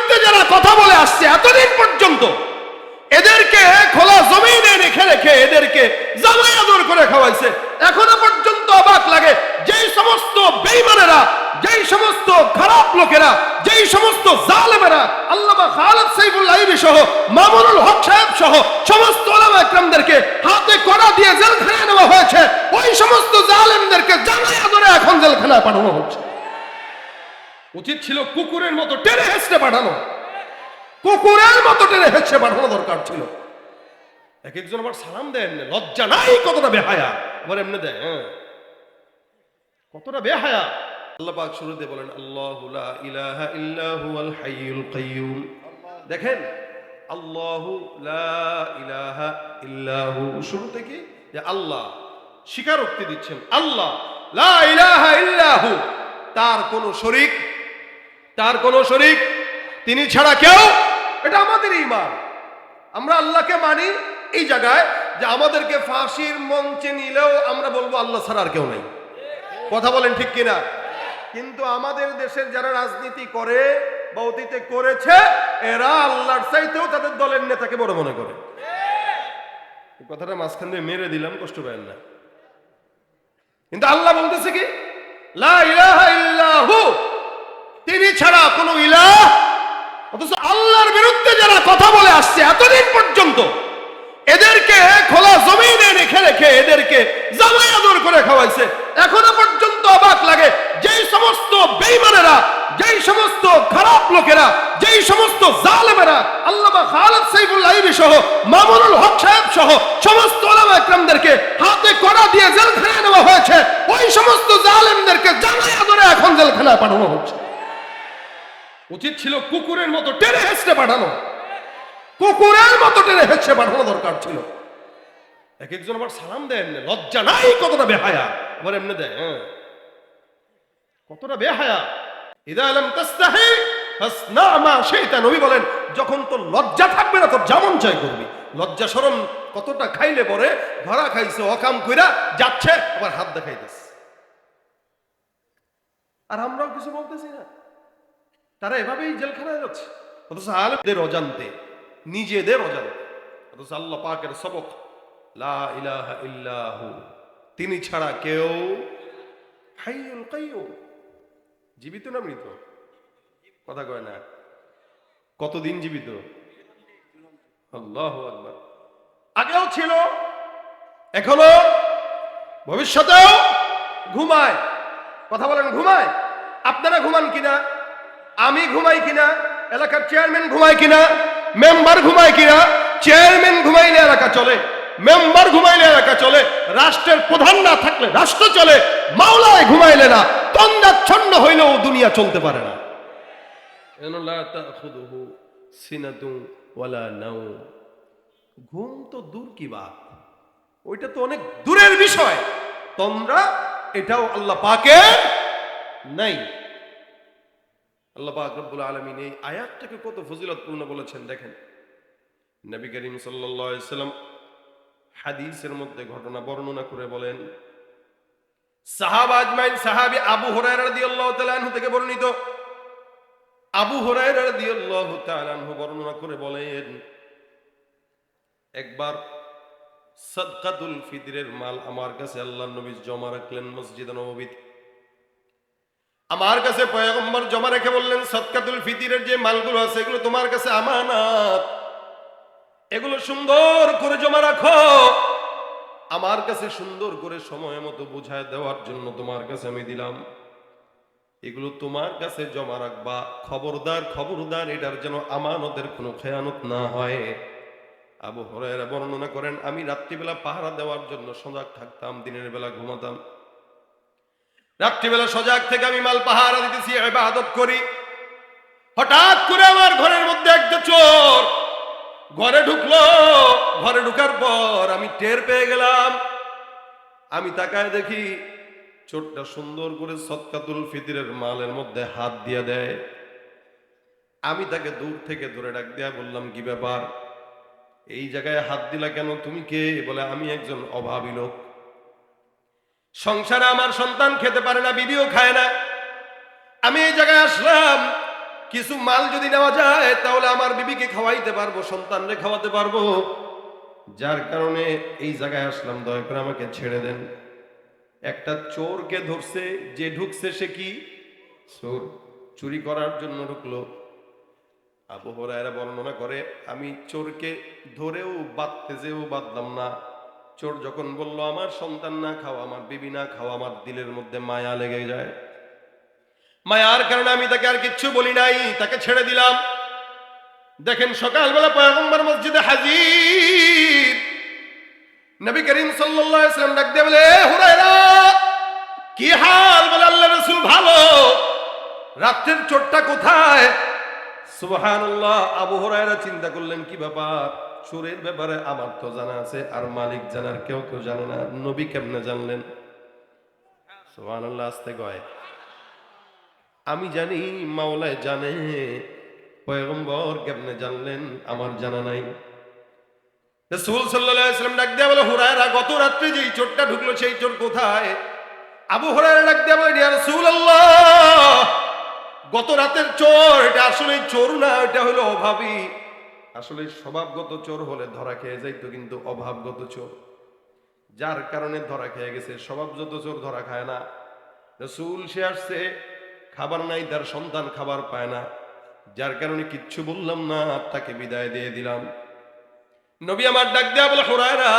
বিরুদ্ধে যারা কথা বলে আসছে, এতদিন পর্যন্ত এদেরকে খোলা জমিনে রেখে রেখে এদেরকে জামাই আদর করে খাওয়াইছে। এখনও পর্যন্ত অবাক লাগে, যেই সমস্ত বেইমানেরা যেই সমস্ত খারাপ লোকেরা, যেই সমস্ত জালেমেরা, আল্লামা খালেদ সাইফুল্লাহ আইবি সহ, মামুনুল হক সাহেব সহ, সমস্ত ওলামা একরামদেরকে হাতে কড়া দিয়ে জেলখানায় নেওয়া হয়েছে, ওই সমস্ত জালেমদেরকে জামাই আদরে এখন জেলখানায় পাঠানো হচ্ছে। উচিত ছিল কুকুরের মতো টেনে হেসড়ে পাঠানো। কুকুরের মতো টেনে হেসড়ে পাঠানো দরকার ছিল। এক একজন আবার সালাম দেন, লজ্জা নাই কতটা বেহায়া। আবার এমনি দেয় হ্যাঁ। কতটা বেহায়া। আল্লাহ পাক শুরুতে বলেন, আল্লাহু লা ইলাহা ইল্লা হুয়াল হাইয়ুল কাইয়ুম। দেখেন, আল্লাহু লা ইলাহা ইল্লাহু শুরু থেকে যে আল্লাহ, স্বীকারোক্তি দিচ্ছেন, আল্লাহ লা ইলাহা ইল্লাহু তার কোনো শরীক তার কোনো শরিক, তিনি ছাড়া কেউ? এটা আমাদের ইমান। আমরা আল্লাহকে মানি এই জায়গায় যে আমাদেরকে ফাঁসির মঞ্চে নিলেও আমরা বলব আল্লাহ ছাড়া আর কেউ নেই। কথা বলেন ঠিক কিনা? কিন্তু আমাদের দেশের যারা রাজনীতি করে বা অতীতে করেছে, এরা আল্লাহর চাইতেও তাদের দলের নেতাকে বড় মনে করে। কথাটা মাঝখান দিয়ে মেরে দিলাম, কষ্ট পাবেন না। কিন্তু আল্লাহ বলতেছে কি? লা ইলাহা ইল্লাহু তিনি ছাড়া কোনো ইলাহ? অথচ আল্লাহর বিরুদ্ধে যারা কথা বলে আসছে এতদিন পর্যন্ত, এদেরকে খোলা জমিনে রেখে রেখে এদেরকে জামাই আদর করে খাওয়াইছে। এখনও পর্যন্ত অবাক লাগে, যেই সমস্ত বেইমানেরা যেই সমস্ত খারাপ লোকেরা, যেই সমস্ত জালেমেরা, আল্লামা খালেদ সাইফুল্লাহ সহ, মামুনুল হক সাহেব সহ, সমস্ত ওলামা একরামদেরকে হাতে কড়া দিয়ে জেলখানায় নেওয়া হয়েছে। ওই সমস্ত জালেমদেরকে জামাই আদরে এখন জেলখানায় পাঠানো হচ্ছে। উচিত ছিল কুকুরের মতো টেনে হেসড়ে পাঠানো। কুকুরের মতো টেনে হেসড়ে পাঠানো দরকার ছিল। এক একজন আবার সালাম দেন লজ্জা নাই, কতটা বেহায়া? আবার এমনি দেয় হ্যাঁ কতটা বেহায়া? ইদা আলম তাস্তাহি ফাসনা মা শাইতা। নবী বলেন, যখন তোর লজ্জা থাকবে না, তোর যেমন চাই করবি। লজ্জা শরম কতটা খাইলে পরে ধরা খাইছে, অকাম কইরা যাচ্ছে, আবার হাত দেখাইতেছে। আর আমরাও কিছু বলতেছি না। এভাবেই জেলখানায় যাচ্ছে। অথচ আলেমদের অজান্তে, নিজেদের অজান্তে। অথচ আল্লাহ পাকের সবক, লা ইল্লাহু, তিনি ছাড়া কেউ জীবিত না মৃত? কথা কয় না। কতদিন জীবিত? আল্লাহ আকবার। আগেও ছিল, এখনও ভবিষ্যতেও ঘুমায়। কথা বলেন, ঘুমায়? আপনারা ঘুমান কিনা? আমি ঘুমাই কিনা, এলাকার চেয়ারম্যান ঘুমায় কিনা মেম্বার ঘুমায় কিনা চেয়ারম্যান ঘুমাইলে এলাকা চলে মেম্বার ঘুমাইলে এলাকা চলে, রাষ্ট্রের প্রধান না থাকলে রাষ্ট্র চলে, মাওলায় ঘুমাইলে না তন্দাচ্ছন্ন হইলেও দুনিয়া চলতে পারে না। ঘুম তো দূর কি ওইটা তো অনেক দূরের বিষয়। তোমরা এটাও আল্লাহ পাকের নাই। আল্লাহ পাক রব্বুল আলমিন এই আয়াতটাকে কত ফজিলতপূর্ণ বলেছেন দেখেন। নবী করিম সাল্লাম হাদিসের মধ্যে ঘটনা বর্ণনা করে বলেন, সাহাব আজমাইন আবু বর্ণিত। আবু বর্ণনা করে বলেন, একবার ফিতরের মাল আমার কাছে আল্লাহর নবী জমা রাখলেন মসজিদ নববীতে। আমার কাছে পয়গম্বর জমা রেখে বললেন সৎকাতুল ফিতিরের যে মালগুলো আছে, এগুলো তোমার কাছে আমানত। এগুলো সুন্দর করে জমা রাখো। আমার কাছে সুন্দর করে সময় মতো বুঝায় দেওয়ার জন্য তোমার কাছে আমি দিলাম। এগুলো তোমার কাছে জমা রাখবা। খবরদার খবরদার, এটার যেন আমানতের কোনো খেয়ানত না হয়। আবু হরাইরা বর্ণনা করেন, আমি রাত্রিবেলা পাহারা দেওয়ার জন্য সজাগ থাকতাম, দিনের বেলা ঘুমাতাম। রাত্রিবেলা সজাগ থেকে আমি মাল পাহারা দিতেছি, ইবাদত করি। হঠাৎ করে আমার ঘরের মধ্যে একটা চোর ঘরে ঢুকলো। ঘরে ঢুকার পর আমি টের পেয়ে গেলাম। আমি তাকায় দেখি চোরটা সুন্দর করে সৎকাতুল ফিতিরের মালের মধ্যে হাত দিয়ে দেয়। আমি তাকে দূর থেকে ধরে ডাক দেয়া বললাম, কি ব্যাপার? এই জায়গায় হাত দিলা কেন? তুমি কে? বলে, আমি একজন অভাবী লোক। সংসারে আমার সন্তান খেতে পারে না, বিবিও খায় না। আমি এই জায়গায় আসলাম, কিছু মাল যদি নেওয়া যায়, তাহলে আমার বিবিকে খাওয়াইতে পারব, সন্তানরে খাওয়াতে পারব। যার কারণে এই জায়গায় আসলাম, দয়া করে আমাকে ছেড়ে দেন। একটা চোরকে ধরছে, যে ঢুকছে সে কি? চোর। চুরি করার জন্য ঢুকলো। আবু হরায়রা বর্ণনা করে, আমি চোরকে ধরেও বাঁধতে যেও বাঁধলাম না। চোর যখন বলল, আমার সন্তান না খাও, আমার বিবি না খাও, আমার দিলের মধ্যে মায়া লেগে যায়। মায়ার কারণে আমি তাকে আর কিচ্ছু বলি নাই, তাকে ছেড়ে দিলাম। দেখেন সকালবেলা পয়গম্বর মসজিদে হাজির। নবী করিম সাল্লাম ডাক দিয়ে বলে, "এ হুরায়রা, কি হাল? বলে, আল্লাহ রসুল ভালো। রাত্রের চোরটা কোথায়? সুবহানাল্লাহ, আবু হুরায়রা চিন্তা করলেন, কি ব্যাপার? চোরের ব্যাপারে আমার তো জানা আছে, আর মালিক জানার কেউ কেউ জানে না। নবী কেমনে জানলেন? আস্তে আমি জানি মাওলায় জানে, পয়গম্বর কেমনে জানলেন আমার জানা নাই। ডাক বলে গত রাত্রে যেই চোরটা ঢুকলো, সেই চোর কোথায়? আবু ডাক বলে রাসূলুল্লাহ, গত রাতের চোর, এটা আসলে চোর না, এটা হলো অভাবী। আসলে স্বভাবগত চোর হলে ধরা খেয়ে যাইতো কিন্তু অভাবগত চোর। যার কারণে ধরা খেয়ে গেছে, স্বভাবগত চোর ধরা খায় না। রসুল সে আসছে, খাবার নাই, তার সন্তান খাবার পায় না। যার কারণে কিচ্ছু বললাম না তাকে বিদায় দিয়ে দিলাম। নবী আমার ডাক দেয়া বলে, হোরায়রা,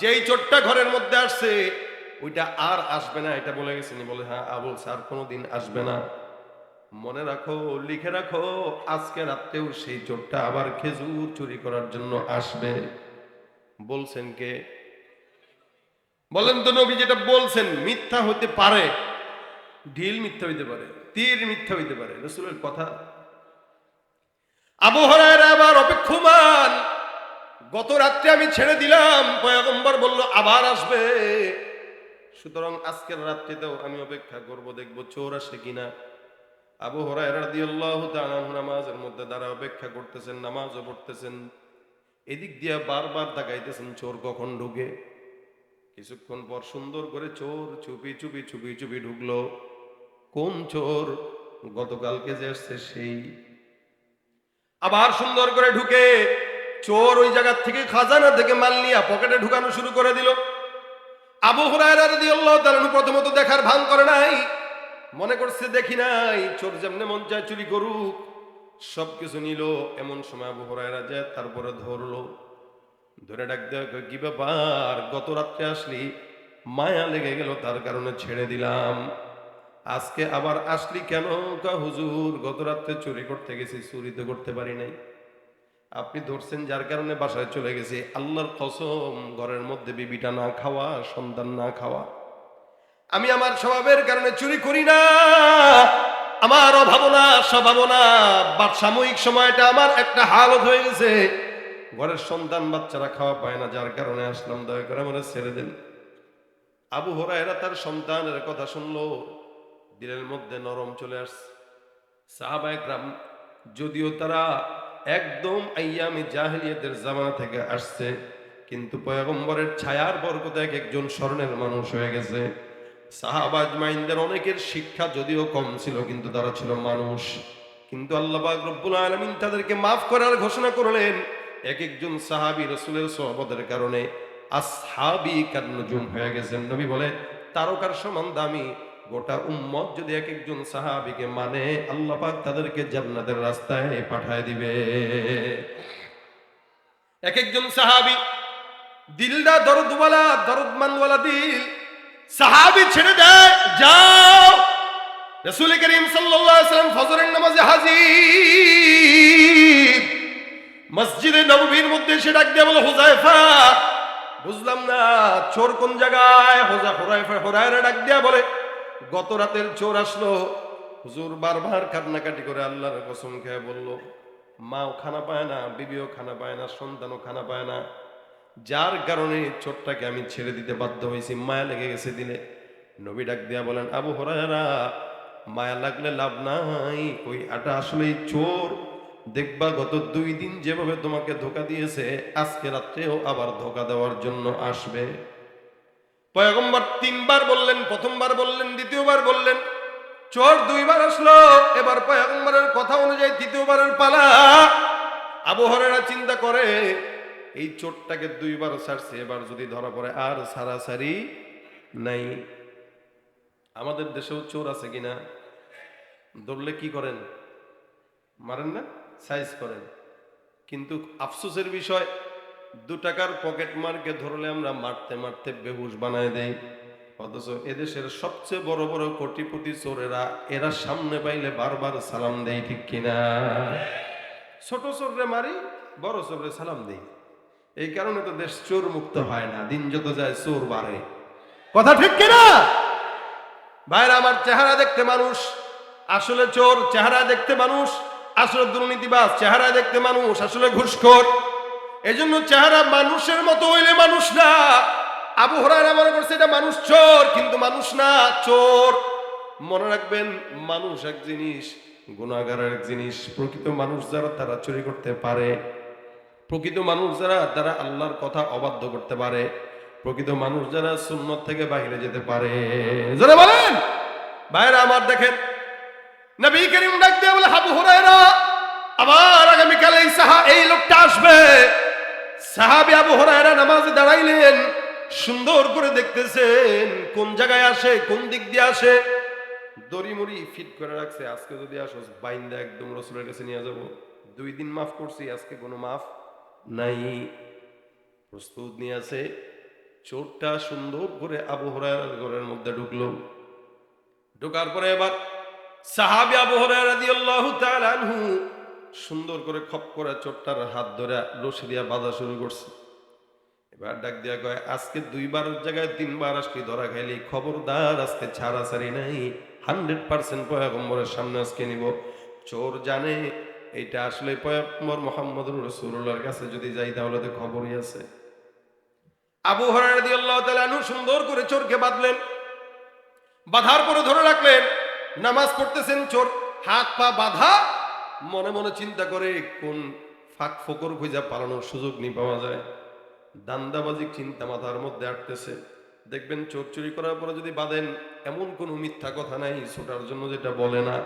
যেই চোরটা ঘরের মধ্যে আসছে, ওইটা আর আসবে না। এটা বলে গেছেন, বলে হ্যাঁ আবুল স্যার কোনোদিন আসবে না। মনে রাখো, লিখে রাখো, আজকে রাত্রেও সেই চোরটা আবার খেজুর চুরি করার জন্য আসবে। বলছেন কে? বলেন তো নবী, যেটা বলছেন মিথ্যা হতে পারে, ঢিল মিথ্যা হইতে পারে, তীর মিথ্যা হইতে পারে, রসুলের কথা। আবহাওয়ার আবার অপেক্ষমান, গত রাত্রে আমি ছেড়ে দিলাম, পয়গম্বর বলল, আবার আসবে। সুতরাং আজকের রাত্রিতেও আমি অপেক্ষা করব, দেখব চোর আসে কিনা। আবু হরায়রা রাদিয়াল্লাহু তাআলা আনহু নামাজের মধ্যে দাঁড়া অপেক্ষা করতেছেন, নামাজও পড়তেছেন। এদিক দিয়ে বারবার তাকাইতেছেন, চোর কখন ঢুকে? কিছুক্ষণ পর সুন্দর করে চোর চুপি চুপি চুপি চুপি ঢুকলো। কোন চোর? গতকালকে যে আসছে সেই। আবার সুন্দর করে ঢুকে, চোর ওই জায়গার থেকে খাজানা থেকে মাল নিয়ে পকেটে ঢুকানো শুরু করে দিল। আবু হুরায়রা রাদিয়াল্লাহু তাআলা প্রথমত দেখার ভান করে নাই মনে করছে দেখি নাই, চোর যেমনে মন চায় চুরি করুক। সবকিছু নিল, এমন সময় আবু হুরায়রা যায় তারপরে ধরলো। ধরে ডাক দেওয়া কি ব্যাপার? গত রাত্রে আসলি? মায়া লেগে গেল, তার কারণে ছেড়ে দিলাম। আজকে আবার আসলি কেন? কা হুজুর, গত রাত্রে চুরি করতে গেছি, চুরি তো করতে পারি নাই। আপনি ধরছেন যার কারণে বাসায় চলে গেছে। আল্লাহর কসম, ঘরের মধ্যে বিবিটা না খাওয়া, সন্তান না খাওয়া। আমি আমার স্বভাবের কারণে চুরি করি না। আমার অভাবনা, স্বভাবনা বা সাময়িক সময়টা আমার একটা হালত হয়ে গেছে। ঘরের সন্তান বাচ্চারা খাওয়া পায় না, যার কারণে আসলাম, দয়া করে আমরা ছেড়ে দেন। আবু হরায়রা তার সন্তানের কথা শুনলো। দিলের মধ্যে নরম চলে আসছে। সাহাবা একরাম, যদিও তারা একদম আইয়ামি জাহেলিয়াতের জামানা থেকে আসছে, কিন্তু পয়গম্বরের ছায়ার বরকতে এক একজন স্মরণের মানুষ হয়ে গেছে। সাহাবাজ মাইন্দের অনেকের শিক্ষা যদিও কম ছিল, কিন্তু তারা ছিল মানুষ। কিন্তু আল্লাহ রব্বুল আলামিন তাদেরকে মাফ করার ঘোষণা করলেন, এক একজন সাহাবী রসুলের সহবতের কারণে আসহাবি কান্নজুম হয়ে গেছেন। নবী বলে, তারকার সমান দামি, গোটা উম্মত যদি এক একজন সাহাবিকে মানে তাদেরকে জান্নাতের রাস্তায় পাঠায় দিবে। এক একজন সাহাবি, দিলদা দরদওয়ালা, দরদমানওয়ালা দিল সাহাবি ছেড়ে দেয়, যাও। রসুল করিম ওয়াসাল্লাম ফজরের নামাজে হাজির। মসজিদে নববীর মধ্যে সে ডাক দিয়ে বলে হুজাইফা বুঝলাম না, চোর কোন জায়গায়? হোজা হুরাইফা হুরায়রা ডাক দিয়া বলে, গত রাতের চোর আসলো। হুজুর বারবার কান্নাকাটি করে আল্লাহর কসম খেয়ে বলল, মাও খানা পায় না, বিবিও খানা পায় না, সন্তানও খানা পায় না। যার কারণে চোরটাকে আমি ছেড়ে দিতে বাধ্য হয়েছি। মায়া লেগে গেছে দিলে। নবী ডাক দিয়া বলেন, আবু হরায়রা, মায়া লাগলে লাভ নাই। ওই আটা আসলেই চোর। দেখবা গত দুই দিন যেভাবে তোমাকে ধোকা দিয়েছে, আজকে রাত্রেও আবার ধোকা দেওয়ার জন্য আসবে। পয়গম্বর তিনবার বললেন, প্রথমবার বললেন, দ্বিতীয়বার বললেন। চোর দুইবার আসলো। এবার পয়গম্বরের কথা অনুযায়ী তৃতীয়বারের পালা। আবহাওয়ারা চিন্তা করে এই চোরটাকে দুইবার ছাড়ছে, এবার যদি ধরা পড়ে, আর সারাসারি নাই। আমাদের দেশেও চোর আছে কিনা? ধরলে কি করেন? মারেন না? সাইজ করেন। কিন্তু আফসোসের বিষয়, দু টাকার পকেট মারকে ধরলে আমরা মারতে মারতে বেহুশ বানায় দেই। অথচ এদেশের সবচেয়ে বড় বড় কোটিপতি চোরেরা, এরা সামনে পাইলে বারবার সালাম দেয়, ঠিক কিনা? ছোট চোররে মারি, বড় চোররে সালাম দেই। এই কারণে তো দেশ চোর মুক্ত হয় না দিন যত যায় চোর বাড়ে। কথা ঠিক কিনা? ভাইরা আমার চেহারা দেখতে মানুষ আসলে চোর চেহারা দেখতে মানুষ আসলে দুর্নীতিবাজ চেহারা দেখতে মানুষ আসলে ঘুষখোর। এই জন্য চেহারা মানুষের মতো হইলে মানুষ না। আবু হরাইরা মনে করছে এটা মানুষ চোর কিন্তু মানুষ না চোর। মনে রাখবেন মানুষ এক জিনিস গুণাগার এক জিনিস প্রকৃত মানুষ যারা তারা চুরি করতে পারে। প্রকৃত মানুষ যারা, তারা আল্লাহর কথা অবাধ্য করতে পারে। প্রকৃত মানুষ যারা সুন্নত থেকে বাইরে যেতে পারে। যারা বলেন! ভাইরা আমার দেখেন বলে আবার এই লোকটা আসবে। নামাজে দাঁড়াইলেন, সুন্দর করে দেখতেছেন, কোন জায়গায় আসে, কোন দিক দিয়ে আসে। দড়ি মুড়ি ফিট করে রাখছে, আজকে যদি আসো বাইন্দা একদম রসুলের কাছে নিয়ে যাব। দুই দিন মাফ করছি, আজকে কোনো মাফ নাই। প্রস্তুত নিয়ে আছে। চোরটা সুন্দর করে আবু ঘরের মধ্যে ঢুকলো। ঢোকার পরে এবার সাহাবি আবু সুন্দর করে খপ করে চোরটার হাত ধরে রশি দিয়া বাঁধা শুরু করছে। এবার ডাক দিয়া কয়, আজকে দুইবার জায়গায় তিনবার আজকে ধরা খাইলি। খবরদার, আজকে ছাড়াছাড়ি নাই। হান্ড্রেড পার্সেন্ট পয়গম্বরের সামনে আজকে নিব। চোর জানে এইটা আসলে পয়গম্বর মোহাম্মদুর রসুল্লাহর কাছে যদি যাই তাহলে তো খবরই আছে। আবু তালু সুন্দর করে চোরকে বাঁধলেন, বাঁধার পরে ধরে রাখলেন, নামাজ পড়তেছেন চোর, হাত পা বাঁধা, মনে মনে চিন্তা করে কোন ফাঁক ফকর খুঁজা পালানোর সুযোগ নি পাওয়া যায়। দান্দাবাজি চিন্তা মাথার মধ্যে আটতেছে। দেখবেন চোর চুরি করার পরে যদি বাঁধেন, এমন কোনো মিথ্যা কথা নাই, ছোটার জন্য যেটা বলে না।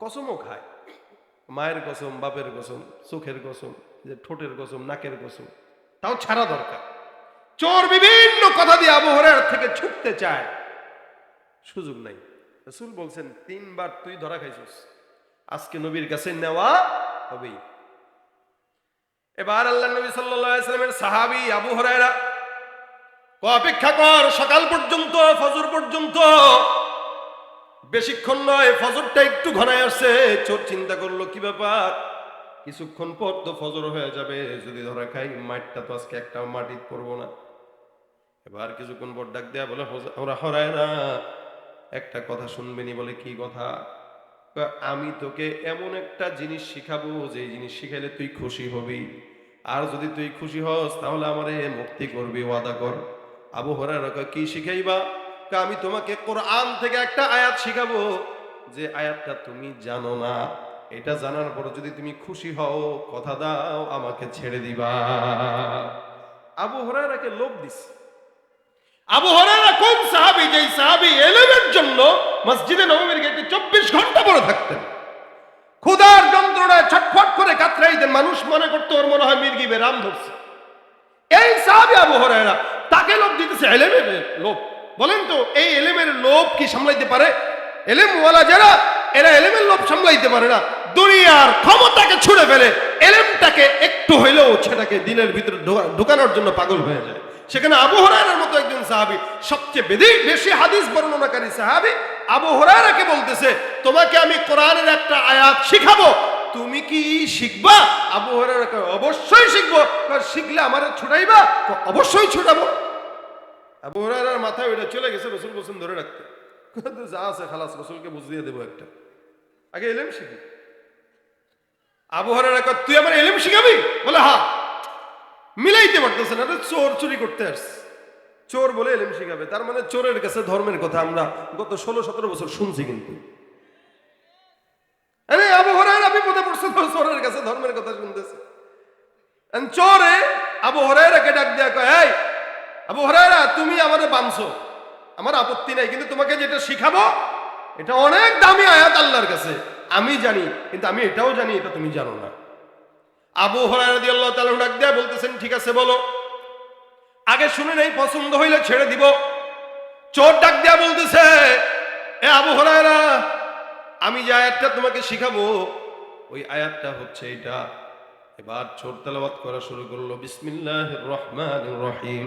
কসমও খায়। মায়ের কসম, বাপের কসম, চোখের কসম, যে ঠোঁটের কসম, নাকের কসম, তাও ছাড়া দরকার। চোর বিভিন্ন কথা দিয়ে আবহাওয়ার থেকে ছুটতে চায়। সুযোগ নাই। রসুল বলছেন, তিনবার তুই ধরা খাইছিস। আজকে নবীর কাছে নেওয়া হবেই। এবার আল্লাহ নবী সাল্লামের সাহাবি আবু হরায়রা, ক অপেক্ষা কর, সকাল পর্যন্ত, ফজর পর্যন্ত বেশিক্ষণ নয়, ফজরটা একটু ঘনায় আসছে। চোর চিন্তা করল, কি ব্যাপার? কিছুক্ষণ পর তো ফজর হয়ে যাবে। যদি ধরা খাই, মাঠটা তো আজকে একটা মাটি পড়ব না। এবার কিছুক্ষণ পর ডাক দেয়া বলে "হোজা- ওরা হরায় না। একটা কথা শুনবেনি বলে, কি কথা? আমি তোকে এমন একটা জিনিস শিখাবো যে জিনিস শিখাইলে তুই খুশি হবি। আর যদি তুই খুশি হস, তাহলে আমারে মুক্তি করবি, ওয়াদা কর। আবু কি শিখাইবা? আমি তোমাকে কোরআন থেকে একটা আয়াত শিখাবো। যে আয়াতটা তুমি জানো না, এটা জানার পর যদি তুমি খুশি হও, কথা দাও, আমাকে ছেড়ে দিবা। আবু হরারাকে লোভ দিছে। আবু হরারা কোন সাহাবি, যেই সাহাবি এলেমের জন্য মসজিদে গেটে চব্বিশ ঘণ্টা পরে থাকতেন। ক্ষুধার যন্ত্রণায় ছটফট করে কাতরাইতেন মানুষ মনে করতো ওর মনে হয় মির্গি বেরাম ধরছে। এই সাহাবি আবু হরারা তাকে লোভ দিতেছে এলেমের লোভ। বলেন তো এই এলেমের লোভ কি সামলাইতে পারে? এলেম ওয়ালা যারা এরা এলেমের লোভ সামলাইতে পারে না। দুনিয়ার ক্ষমতাকে ছুড়ে ফেলে এলেমটাকে একটু হইলেও সেটাকে দিনের ভিতরে ঢোকা- ঢোকানোর জন্য পাগল হয়ে যায়। সেখানে আবু হরাইরার মতো একজন সাহাবি সবচেয়ে বেশি হাদিস বর্ণনাকারী সাহাবি আবু হরাইরাকে বলতেছে তোমাকে আমি কোরআনের একটা আয়াত শিখাবো। তুমি কি শিখবা? আবু হরাইরা কয়, অবশ্যই শিখব। শিখলে আমার ছুটাইবা? অবশ্যই ছুটাবো। আবু হরাইরার মাথায় ওইটা চলে গেছে রসুল বসুন ধরে রাখতে। যা আছে খালাস রসুলকে বুঝিয়ে দেবো একটা। আগে এলেম শিখি। আবু হরাইরা কয়, তুই আমার এলেম শিখাবি? বলে হ্যাঁ মিলাইতে পারতেছে না চোর চুরি করতে আসছে। চোর বলে এলেম শিখাবে। তার মানে চোরের কাছে ধর্মের কথা আমরা গত ষোলো সতেরো বছর শুনছি কিন্তু। আরে আবু হরাইরা বিপদে পড়ছে তো চোরের কাছে ধর্মের কথা শুনতেছে। চোরে আবু হরাইরাকে ডাক দেয়া কয় আবু হরাইরা তুমি আমারে বানছো। আমার আপত্তি নাই, কিন্তু তোমাকে যেটা শিখাবো, এটা অনেক দামি আয়াত আল্লাহর কাছে। আমি জানি, কিন্তু আমি এটাও জানি, এটা তুমি জানো না। আবু হরারদি আল্লাহ তাআলা ডাক দেয়া বলতেছেন, ঠিক আছে, বলো। আগে শুনে নেই, পছন্দ হইলে ছেড়ে দিব। চোর ডাক দেয়া বলতেছে, এ আবু হরায়রা, আমি যে আয়াতটা তোমাকে শিখাবো, ওই আয়াতটা হচ্ছে এটা এবার চোর তেলাওয়াত করা শুরু করল, বিসমিল্লাহির রহমানির রহিম।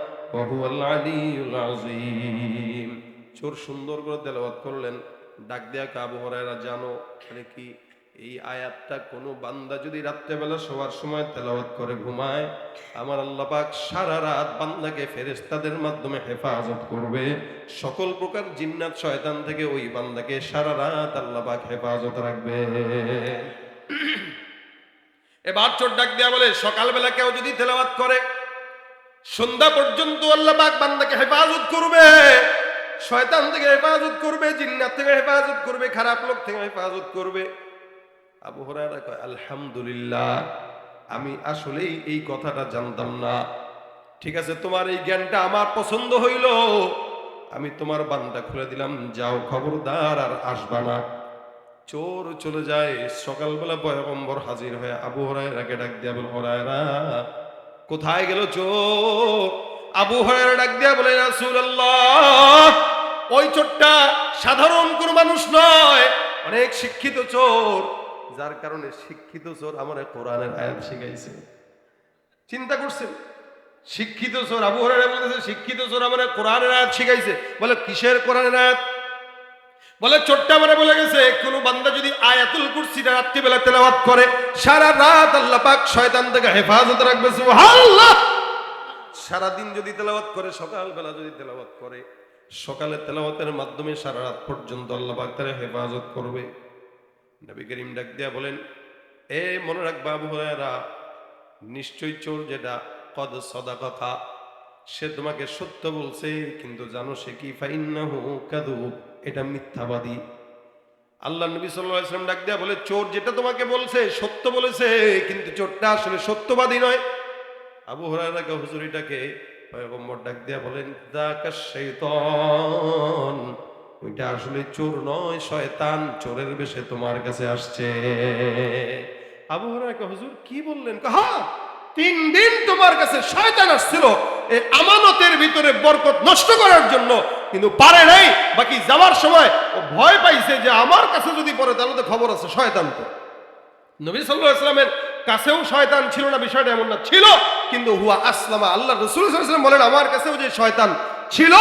চোর সুন্দর করে করলেন। ডাক দেয়া কাবু হরায়রা, জানো কি, এই আয়াতটা কোনো বান্দা যদি রাত্রেবেলা সময় করে ঘুমায়, আমার সারা রাত বান্দাকে ফেরেশতাদের মাধ্যমে হেফাজত করবে। সকল প্রকার জিন্নাত শয়তান থেকে ওই বান্দাকে সারা রাত আল্লাহ পাক হেফাজত রাখবে। এবার চোর ডাক দেয়া বলে, সকালবেলা কেউ যদি তেলাওয়াত করে সন্ধ্যা পর্যন্ত আল্লাহ বান্দাকে হেফাজত করবে। শয়তান থেকে হেফাজত করবে, জিন্নাত থেকে হেফাজত করবে, খারাপ লোক থেকে হেফাজত করবে। আবু হরায়রা কয়, আলহামদুলিল্লাহ, আমি আসলেই এই কথাটা জানতাম না। ঠিক আছে, তোমার এই জ্ঞানটা আমার পছন্দ হইল। আমি তোমার বান্দা খুলে দিলাম, যাও খবরদার আর আসবা না। চোর চলে যায়, সকালবেলা পয়গম্বর হাজির হয়ে আবু হরায়রাকে ডাক দিয়া বল, হরায়রা কোথায় গেল চোর? আবু হরায়রা ডাক দিয়া বলে রাসূলুল্লাহ, ওই চোরটা সাধারণ কোনো মানুষ নয়, অনেক শিক্ষিত চোর। যার কারণে শিক্ষিত চোর আমার কোরআনের আয়াত শিখাইছে। চিন্তা করছেন? শিক্ষিত চোর, আবু হরায়রা বলতেছে, শিক্ষিত চোর আমার কোরআনের আয়াত শিখাইছে। বলে, কিসের কোরআনের আয়াত? বলে চোরটা মানে বলে গেছে, কোন বান্দা যদি আয়াতুল কুরসিটা রাত্রিবেলা তেলাওয়াত করে, সারা রাত আল্লাহ পাক শয়তান থেকে হেফাজত রাখবে, সুবহানাল্লাহ! সারা দিন যদি তেলাওয়াত করে, সকালবেলা যদি তেলাওয়াত করে, সকালে তেলাওয়াতের মাধ্যমে সারা রাত পর্যন্ত আল্লাহ পাক তার হেফাজত করবে। নবী করিম ডাক দিয়া বলেন, এ মনে রাখবা আবু হুরায়রা নিশ্চয় চোর যেটা, কদ সদা কথা সে তোমাকে সত্য বলছে, কিন্তু জানো সে কি? ফাইন্নাহু কাযুব। এটা মিথ্যাবাদী। আল্লাহ নবী আলাইহি ডাক দিয়া বলে, চোর যেটা তোমাকে বলছে সত্য বলেছে, কিন্তু চোরটা আসলে সত্যবাদী নয়। আবু হুরায়রাকে হুজুরিটাকে পয়গম্বর ডাক দিয়া বলেন ওইটা আসলে চোর নয়, শয়তান চোরের বেশে তোমার কাছে আসছে। আবু হুরায়রাকে হুজুর কি বললেন? হ্যাঁ তিন দিন তোমার কাছে শয়তান আসছিল। এই আমানতের ভিতরে বরকত নষ্ট করার জন্য কিন্তু পারে নাই। বাকি যাওয়ার সময় ও ভয় পাইছে যে আমার কাছে যদি পড়ে, তাহলে তো খবর আছে শয়তান তো নবী আলাইহি ইসলামের কাছেও শয়তান ছিল না, বিষয়টা এমন না, ছিল। কিন্তু হুয়া আসলামা, আল্লাহ রসুল সাল্লাম বলেন, আমার কাছেও যে শয়তান ছিল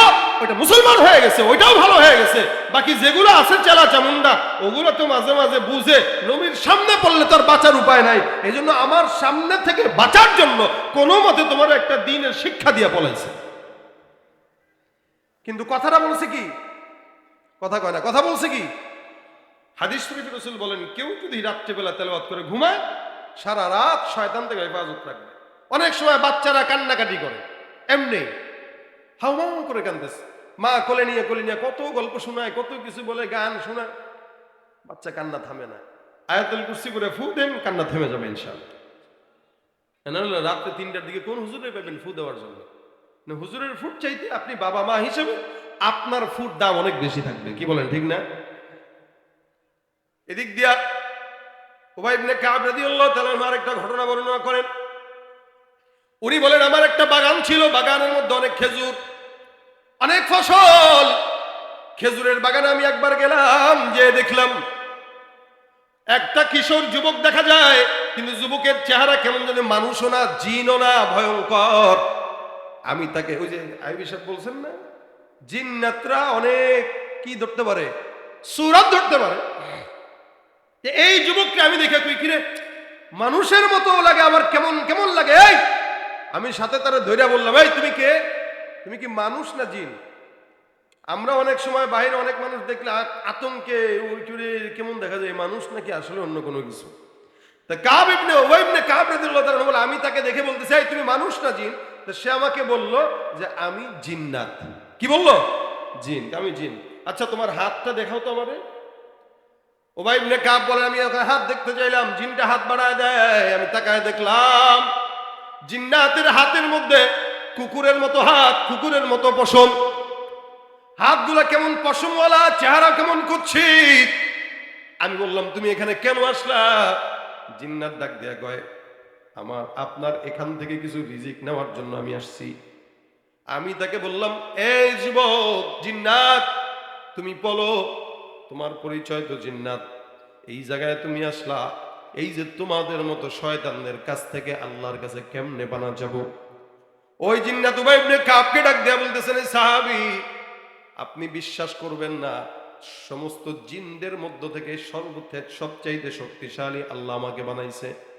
ওটা মুসলমান হয়ে গেছে, ওইটাও ভালো হয়ে গেছে। বাকি যেগুলো আছে, চেলা চামুন্ডা ওগুলো তো মাঝে মাঝে বুঝে নবীর সামনে পড়লে তার বাঁচার উপায় নাই। এই আমার সামনে থেকে বাঁচার জন্য কোনো মতে তোমার একটা দিনের শিক্ষা দিয়ে পলাইছে। কিন্তু কথাটা বলছে কি? কথা কয় না, কথা বলছে কি? হাদিস শরীফ রসুল বলেন, কেউ যদি রাত্রিবেলা তেলাওয়াত করে ঘুমায়, সারা রাত শয়তান থেকে হেফাজত রাখবে। অনেক সময় বাচ্চারা কান্নাকাটি করে। এমনি হাউমাউ করে কান্দেছে মা কোলে নিয়ে কোলে নিয়ে কত গল্প শোনায়, কত কিছু বলে, গান শোনায়। বাচ্চা কান্না থামে না। আয়াতুল কুরসি করে ফু দেন, কান্না থেমে যাবে ইনশাআল্লাহ। নাহলে রাত্রে তিনটার দিকে কোন হুজুরে পাবেন ফু দেওয়ার জন্য? হুজুরের ফুট চাইতে আপনি বাবা মা হিসেবে আপনার ফুট দাম অনেক বেশি থাকবে। কি বলেন, ঠিক না? এদিক দিয়া উবাই ইবনে কাব রাদিয়াল্লাহু তাআলা আমার একটা ঘটনা বর্ণনা করেন। উনি বলেন, আমার একটা বাগান ছিল, বাগানের মধ্যে অনেক খেজুর, অনেক ফসল। খেজুরের বাগানে আমি একবার গেলাম যে দেখলাম একটা কিশোর যুবক দেখা যায়, কিন্তু যুবকের চেহারা কেমন যেন মানুষও না, জিনও না, ভয়ঙ্কর। আমি তাকে, ওই যে আইবি সাহেব বলছেন না, জিন্নাতরা অনেক কি ধরতে পারে? সুরাত ধরতে পারে। এই যুবককে আমি দেখে কই, কিরে, মানুষের মতো লাগে আমার, কেমন কেমন লাগে? এই, আমি সাথে তারা ধৈর্য বললাম, এই, তুমি কে? তুমি কি মানুষ না জিন? আমরা অনেক সময় বাইরে অনেক মানুষ দেখলে আতঙ্কে উইটুরে কেমন দেখা যায়, মানুষ নাকি আসলে অন্য কোনো কিছু? তা কাব ইবনে ওবাই ইবনে কাব রাদিয়াল্লাহু তাআলা বলে, আমি তাকে দেখে বলতেছি, এই, তুমি মানুষ না জিন? তো সে আমাকে বলল যে আমি জিন্নাত। কি বলল? জিন আমি জিন। আচ্ছা তোমার হাতটা দেখাও তো আমারে। ওবাই ইবনে কাব বলে আমি ওখানে হাত দেখতে চাইলাম জিনটা হাত বাড়ায় দেয় আমি তাকায় দেখলাম জিন্নাতের হাতের মধ্যে কুকুরের মতো হাত কুকুরের মতো পশম। হাতগুলা কেমন পশমওয়ালা চেহারা কেমন কুচ্ছিত আমি বললাম তুমি এখানে কেন আসলা? জিন্নাত ডাক দিয়া কয় আমার, আপনার এখান থেকে কিছু রিজিক নেওয়ার জন্য আমি আসছি। আমি তাকে বললাম, এই যুবক, জিন্নাত, তুমি বলো, তোমার পরিচয় তো জিন্নাত। এই জায়গায় তুমি আসলা, এই যে তোমাদের মতো শয়তানদের কাছ থেকে আল্লাহর কাছে কেমনে বানা যাব? ওই জিন্নাত উবাই ইবনে কাবকে ডাক দেয়া বলতেছেন "এই সাহাবী, আপনি বিশ্বাস করবেন না, সমস্ত জিনদের মধ্য থেকে সর্বথেক সবচাইতে শক্তিশালী আল্লাহ আমাকে বানাইছে।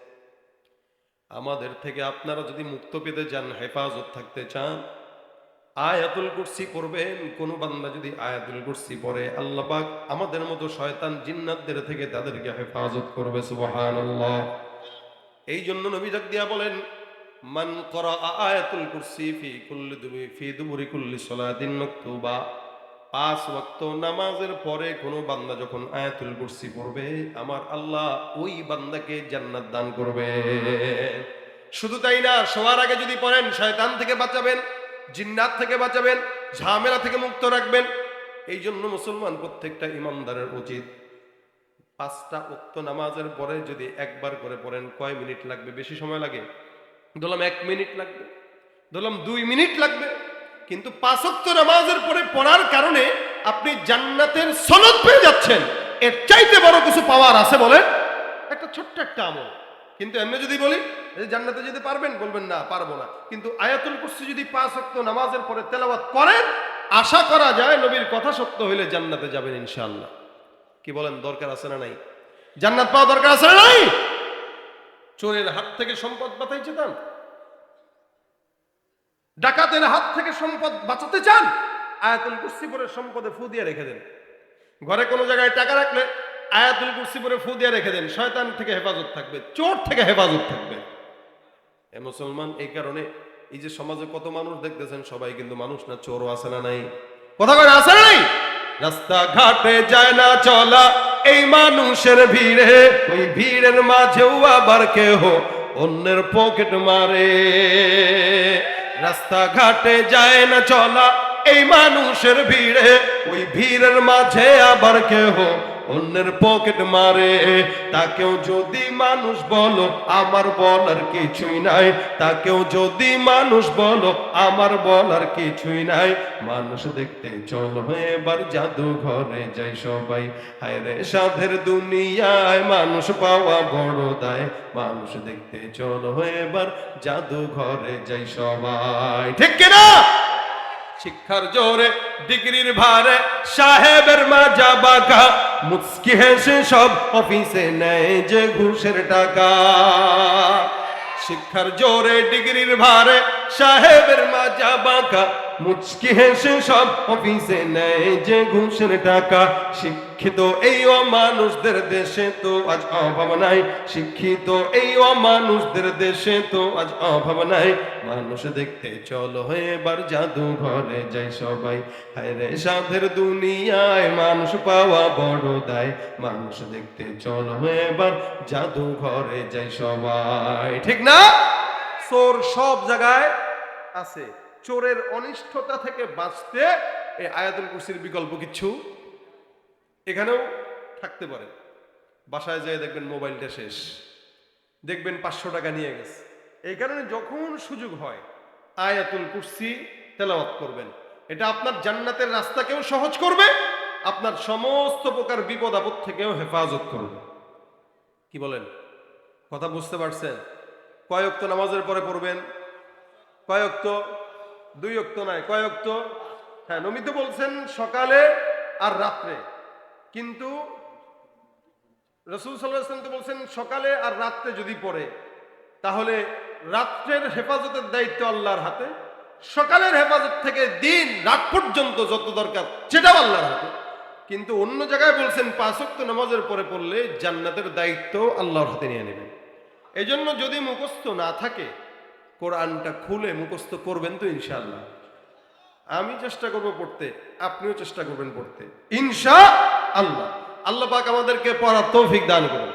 আমাদের থেকে আপনারা যদি মুক্ত পেতে চান, হেফাজত থাকতে চান, আয়াতুল কুরসি পড়বেন। কোন বান্দা যদি আয়াতুল কুরসি পড়ে, আল্লাহ পাক আমাদের মতো শয়তান জিন্নাতদের থেকে তাদেরকে হেফাজত করবে, সুবহানাল্লাহ। এই জন্য নবী ডাক দিয়া বলেন, মান করা আয়াতুল কুরসি ফি কুল্লি ফি দুবুরি কুল্লি সলাতিন মাকতুবা। পাঁচ ওয়াক্ত নামাজের পরে কোনো বান্দা যখন আয়াতুল কুরসি পড়বে, আমার আল্লাহ ওই বান্দাকে জান্নাত দান করবে। শুধু তাই না শোয়ার আগে যদি পড়েন, শয়তান থেকে বাঁচাবেন, জিন্নাত থেকে বাঁচাবেন, ঝামেলা থেকে মুক্ত রাখবেন। এই জন্য মুসলমান প্রত্যেকটা ইমানদারের উচিত পাঁচটা উক্ত নামাজের পরে যদি একবার করে পড়েন, কয় মিনিট লাগবে? বেশি সময় লাগে? ধরলাম এক মিনিট লাগবে। ধরলাম দুই মিনিট লাগবে। কিন্তু পাঁচক্ত নামাজের পরে পড়ার কারণে আপনি জান্নাতের সনদ পেয়ে যাচ্ছেন। এর চাইতে বড় কিছু পাওয়ার আছে বলেন? একটা ছোট্ট একটা আমল। কিন্তু এমনি যদি বলি জান্নাতে যেতে পারবেন, বলবেন না, পারব না। কিন্তু আয়াতুল কুরসি যদি পাঁচ নামাজের পরে তেলাওয়াত করেন, আশা করা যায় নবীর কথা সত্য হইলে জান্নাতে যাবেন ইনশাআল্লাহ। কি বলেন, দরকার আছে না নাই? জান্নাত পাওয়া দরকার আছে না নাই? চোরের হাত থেকে সম্পদ বাঁচাইছে চান ডাকাতের হাত থেকে সম্পদ বাঁচাতে চান, আয়াতুল কুরসি পরে সম্পদে ফু দিয়ে রেখে দেন। ঘরে কোনো জায়গায় টাকা রাখলে আয়াতুল কুরসি পরে ফু দিয়ে রেখে দেন। শয়তান থেকে হেফাজত থাকবে, চোর থেকে হেফাজত থাকবে। এ মুসলমান, এই কারণে এই যে সমাজে কত মানুষ দেখতেছেন, সবাই কিন্তু মানুষ না, চোরও আছে না নাই। কথা কয় আছে না নাই? রাস্তা ঘাটে যায় না চলা, এই মানুষের ভিড়ে, ওই ভিড়ের মাঝেও আবার কেহ অন্যের পকেট মারে। রাস্তা ঘাটে যায় না চলা এই মানুষের ভিড়ে ওই ভিড়ের মাঝে আবার কেহ অন্যের পকেট মারে। তাকেও যদি মানুষ বলো, আমার বলার কিছুই নাই। তাকেও যদি মানুষ বলো, আমার বলার কিছুই নাই। মানুষ দেখতে চলো এবার জাদু ঘরে যাই সবাই। হায় রে সাধের দুনিয়ায় মানুষ পাওয়া বড় দায়। মানুষ দেখতে চলো এবার জাদু ঘরে যাই সবাই। ঠিক কিনা? শিক্ষার জোরে ডিগ্রির ভারে সাহেবের মাজা বাঁকা মুচকি হেসে সব অফিসে নেয় যে ঘুষের টাকা শিক্ষার জোরে ডিগ্রির ভারে সাহেবের মাজা বাঁকা মুচকি হেসে সব অফিসে নেয় যে ঘুষের টাকা। শিক্ষিত এই অমানুষদের দেশে তো আজ অভাব নাই। শিক্ষিত এই অমানুষদের দেশে তো আজ অভাব নাই। মানুষ দেখতে চলো এবার জাদু ঘরে যাই সবাই। হায় রে সাধের দুনিয়ায় মানুষ পাওয়া বড় দায়। মানুষ দেখতে চলো এবার জাদু ঘরে যাই সবাই। ঠিক না? চোর সব জায়গায় আছে। চোরের অনিষ্ঠতা থেকে বাঁচতে এই আয়াতুল কুরসির বিকল্প কিছু এখানেও থাকতে পারে। বাসায় যেয়ে দেখবেন মোবাইলটা শেষ। দেখবেন পাঁচশো টাকা নিয়ে গেছে। এই কারণে যখন সুযোগ হয়, আয়াতুল কুরসি তেলাওয়াত করবেন। এটা আপনার জান্নাতের রাস্তাকেও সহজ করবে, আপনার সমস্ত প্রকার বিপদ আপদ থেকেও হেফাজত করবে। কি বলেন? কথা বুঝতে পারছেন? কয়েক তো নামাজের পরে পড়বেন? কয়ক্ত দুই অক্ত নয় কয়ক্ত হ্যাঁ নমিত বলছেন সকালে আর রাত্রে। কিন্তু রসুল সাল্লাহ তো বলছেন সকালে আর রাত্রে যদি পড়ে, তাহলে রাত্রের হেফাজতের দায়িত্ব আল্লাহর হাতে, সকালের হেফাজত থেকে দিন, রাত পর্যন্ত যত দরকার, সেটাও আল্লাহর হাতে। কিন্তু অন্য জায়গায় বলছেন পাঁচক্ত নামাজের পরে পড়লে জান্নাতের দায়িত্ব আল্লাহর হাতে নিয়ে নেবেন। এজন্য যদি মুখস্থ না থাকে কোরআনটা খুলে মুখস্থ করবেন তো ইনশাল্লাহ আমি চেষ্টা করব পড়তে, আপনিও চেষ্টা করবেন পড়তে। ইনশা আল্লাহ। আল্লাহ পাক আমাদেরকে পড়ার তৌফিক দান করুন।